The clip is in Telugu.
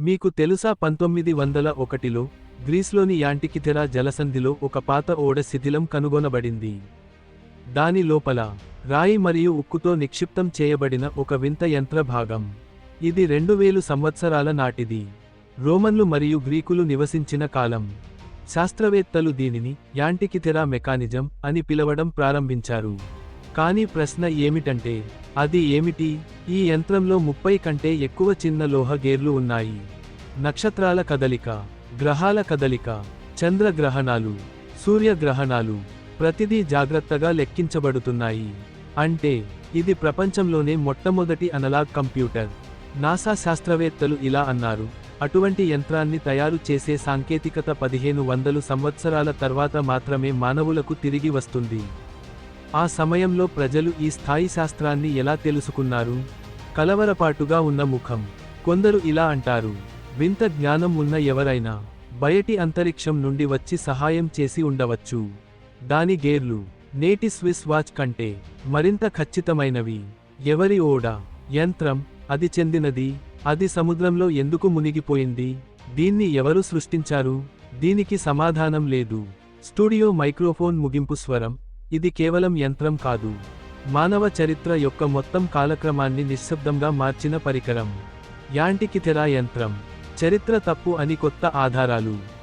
మీకు తెలుసా పంతొమ్మిది వందల ఒకటిలో గ్రీస్లోని యాంటికిథెరా జలసంధిలో ఒక పాత ఓడ శిథిలం కనుగొనబడింది. దాని లోపల రాయి మరియు ఉక్కుతో నిక్షిప్తం చేయబడిన ఒక వింత యంత్ర భాగం. ఇది రెండు వేలు సంవత్సరాల నాటిది. రోమన్లు మరియు గ్రీకులు నివసించిన కాలం. శాస్త్రవేత్తలు దీనిని యాంటికిథెరా మెకానిజం అని పిలవడం ప్రారంభించారు. కానీ ప్రశ్న ఏమిటంటే అది ఏమిటి? ఈ యంత్రంలో ముప్పై కంటే ఎక్కువ చిన్న లోహ గేర్లు ఉన్నాయి. నక్షత్రాల కదలిక గ్రహాల కదలిక చంద్రగ్రహణాలు సూర్యగ్రహణాలు ప్రతిదీ జాగ్రత్తగా లెక్కించబడుతున్నాయి. అంటే ఇది ప్రపంచంలోనే మొట్టమొదటి అనలాగ్ కంప్యూటర్. నాసా శాస్త్రవేత్తలు ఇలా అన్నారు అటువంటి యంత్రాన్ని తయారు చేసే సాంకేతికత పదిహేను వందలు సంవత్సరాల తర్వాత మాత్రమే మానవులకు తిరిగి వస్తుంది. ఆ సమయంలో ప్రజలు ఈ స్థాయి శాస్త్రాన్ని ఎలా తెలుసుకున్నారు? కలవరపాటుగా ఉన్న ముఖం. కొందరు ఇలా అంటారు వింత జ్ఞానం ఉన్న ఎవరైనా బయటి అంతరిక్షం నుండి వచ్చి సహాయం చేసి ఉండవచ్చు. దాని గేర్లు నేటి స్విస్ వాచ్ కంటే మరింత ఖచ్చితమైనవి. ఎవరి ఓడ యంత్రం అది చెందినది అది సముద్రంలో ఎందుకు మునిగిపోయింది? దీన్ని ఎవరు సృష్టించారు? దీనికి సమాధానం లేదు. స్టూడియో మైక్రోఫోన్ ముగింపు స్వరం ఇది కేవలం యంత్రం కాదు. మానవ చరిత్ర యొక్క మొత్తం కాలక్రమాన్ని నిశ్శబ్దంగా మార్చిన పరికరం. యాంటికిథెరా యంత్రం. చరిత్ర తప్పు అని కొత్త ఆధారాలు.